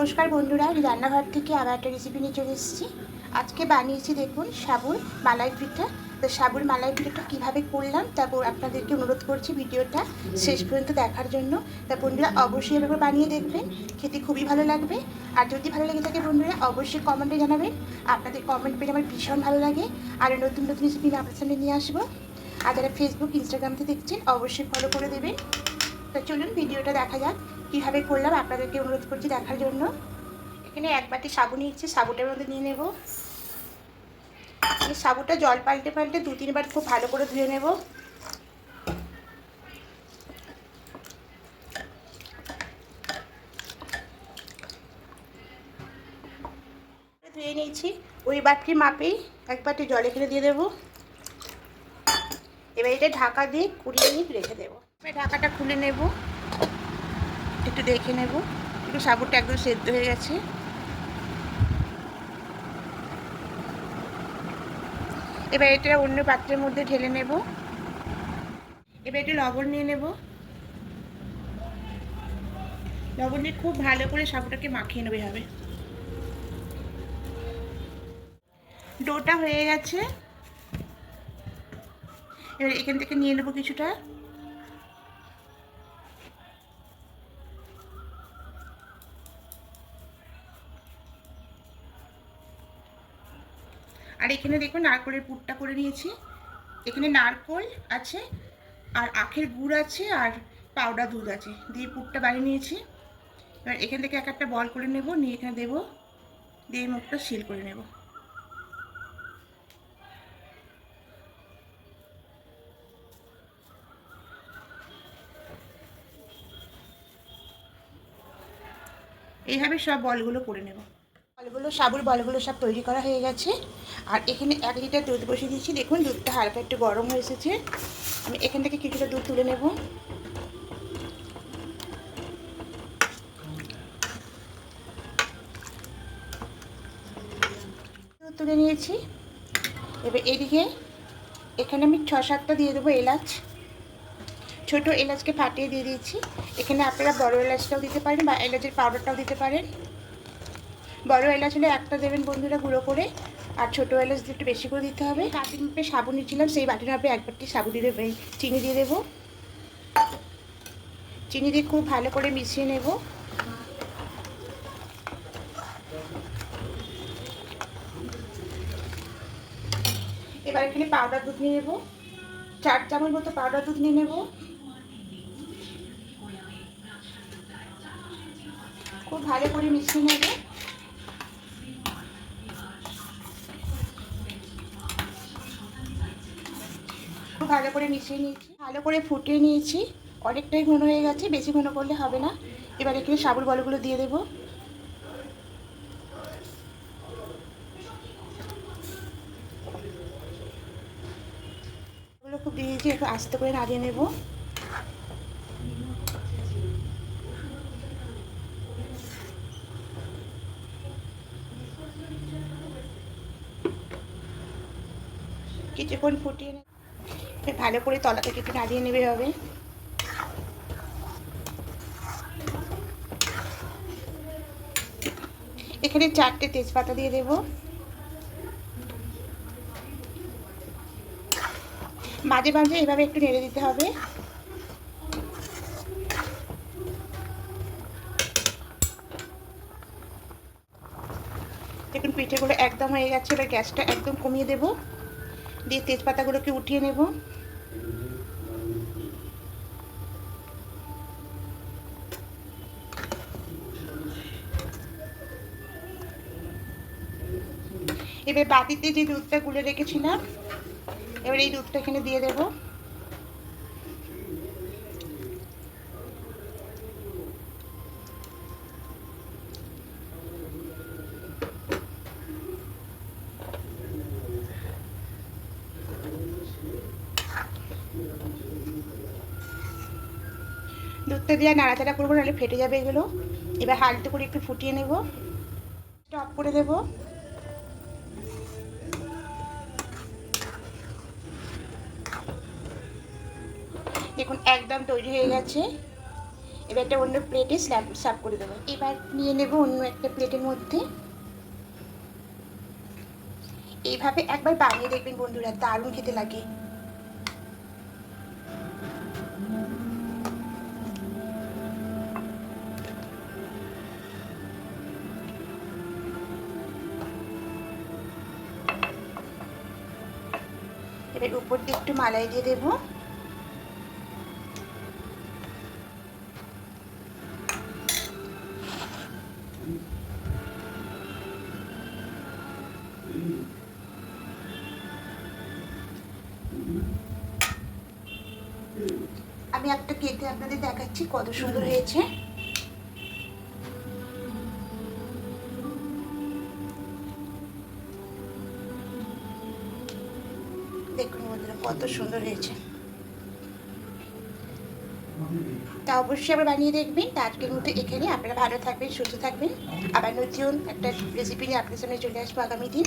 নমস্কার বন্ধুরা রান্নাঘর থেকে আবার একটা রেসিপি নিয়ে চলে এসেছি। আজকে বানিয়েছি দেখুন সাবুর মালাই পিঠা। তো সাবুর মালাই পিঠাটা কীভাবে করলাম তারপর আপনাদেরকে অনুরোধ করছি ভিডিওটা শেষ পর্যন্ত দেখার জন্য। তা বন্ধুরা, অবশ্যই এভাবে বানিয়ে দেখবেন, খেতে খুবই ভালো লাগবে। আর যদি ভালো লেগে থাকে বন্ধুরা, অবশ্যই কমেন্টে জানাবেন। আপনাদের কমেন্ট পেলে আমার ভীষণ ভালো লাগে। আর নতুন নতুন রেসিপি আমি আপনার সামনে নিয়ে আসব। আর যারা ফেসবুক ইনস্টাগ্রামতে দেখছেন, অবশ্যই ফলো করে দেবেন। তো চলুন ভিডিওটা দেখা যাক। কীভাবে করলাম আপনাদেরকে অনুরোধ করছি দেখার জন্য। এখানে এক বাটি সাবু নিয়েছি, সাবুটার মধ্যে নিয়ে নেব। এই সাবুটা জল পাল্টে পাল্টে দু তিনবার খুব ভালো করে ধুয়ে নেব। ধুয়ে নিয়েছি, ওই বাটির মাপেই এক বাটি জল এখানে দিয়ে দেবো। এবার এটা ঢাকা দিয়ে কুড়ি মিনিট রেখে দেবো। ঢাকাটা খুলে নেব। একটু দেখে নেব। একটু সাবুরটা একদম সেদ্ধ হয়ে গেছে। এবার এটা অন্য পাত্রের মধ্যে ঢেলে নেব। এবার একটু লবণ নিয়ে নেব। লবণ নিয়ে খুব ভালো করে সাবুটাকে মাখিয়ে নেবে হবে ডোটা হয়ে গেছে। এবার এখান থেকে নিয়ে নেব কিছুটা। আর এখানে দেখুন নারকলের পুরটা করে নিয়েছি। এখানে নারকল আছে, আর আখের গুড় আছে, আর পাউডার দুধ আছে। দিয়ে পুরটা বানিয়ে নিয়েছি। এবার এখান থেকে এক একটা বল করে নেব, নিয়ে এখানে দেবো, দিয়ে মুখটা সিল করে নেব। এইভাবে সব বলগুলো করে নেব। বলগুলো, সাবুর বলগুলো সব তৈরি করা হয়ে গেছে। আর এখানে এক লিটার দুধ বসিয়ে দিয়েছি। দেখুন, দুধটা হালকা একটু গরম হয়ে এসেছে। আমি এখান থেকে কিছুটা দুধ তুলে নেব। দুধ তুলে নিয়েছি। এবার এদিকে এখানে আমি ছ সাতটা দিয়ে দেবো এলাচ। ছোট এলাচকে ফাটিয়ে দিয়ে দিয়েছি। এখানে আপনারা বড় এলাচটাও দিতে পারেন বা এলাচের পাউডারটাও দিতে পারেন। বড় এলাচ হলে একটা দেবেন বন্ধুরা গুঁড়ো করে, আর ছোটো এলাচ একটু বেশি করে দিতে হবে। বাটির মাপে সাবু নিয়েছিলাম সেই বাটির মাপে এক বাটি সাবু দিয়ে দেবে চিনি দিয়ে দেবো। চিনি দিয়ে খুব ভালো করে মিশিয়ে নেব। এবার এখানে পাউডার দুধ নিয়ে নেব। চার চামচ মতো পাউডার দুধ নিয়ে নেব। খুব ভালো করে মিশিয়ে নেব। ভালো করে মিশিয়ে নিয়েছি, ভালো করে ফুটিয়ে নিয়েছি। অনেকটাই ঘন হয়ে গেছে, বেশি ঘন করলে হবে না। এবার এখানে সাবুর বলগুলো দিয়ে দেবো। খুব দিয়ে দিয়েছি একটু আস্তে করে নাড়িয়ে নেব। কিছুক্ষণ ফুটিয়ে নে ফের ভালো করে তলা থেকে একটু নাড়িয়ে নেবে হবে। এখানে চারটে তেজপাতা দিয়ে দেবো। মাঝে মাঝে এভাবে একটু নেড়ে দিতে হবে। দেখুন, পিঠেগুলো একদম হয়ে গেছে, এবার গ্যাসটা একদম কমিয়ে দেব। দিয়ে তেজপাতাগুলোকে উঠিয়ে নেব। এবার বাতিতে যে দুধটা গুলে রেখেছিলাম, এবার এই দুধটা এখানে দিয়ে দেব। দুধটা দিয়ে নাড়াচাড়া করব, নাহলে ফেটে যাবে এগুলো। এবার হালতে করে একটু ফুটিয়ে নেব। স্টপ করে দেবো। দেখুন, একদম তৈরি হয়ে গেছে। এবার একটা অন্য প্লেটে স্ল্যাব সার্ভ করে দেবো। এবার নিয়ে নেব অন্য একটা প্লেটের মধ্যে। এইভাবে একবার বানিয়ে দেখবেন বন্ধুরা, দারুণ খেতে লাগে। এবার উপর দিয়ে একটু মালাই দিয়ে দেবো। আমি একটা কেটে আপনাদের দেখাচ্ছি কত সুন্দর হয়েছে। কত সুন্দর হয়েছে। তা অবশ্যই আবার বানিয়ে দেখবেন। তা আজকের মতো এখানে। আপনারা ভালো থাকবেন, সুস্থ থাকবেন। আবার নতুন একটা রেসিপি নিয়ে আপনার সামনে চলে আসব আগামী দিন।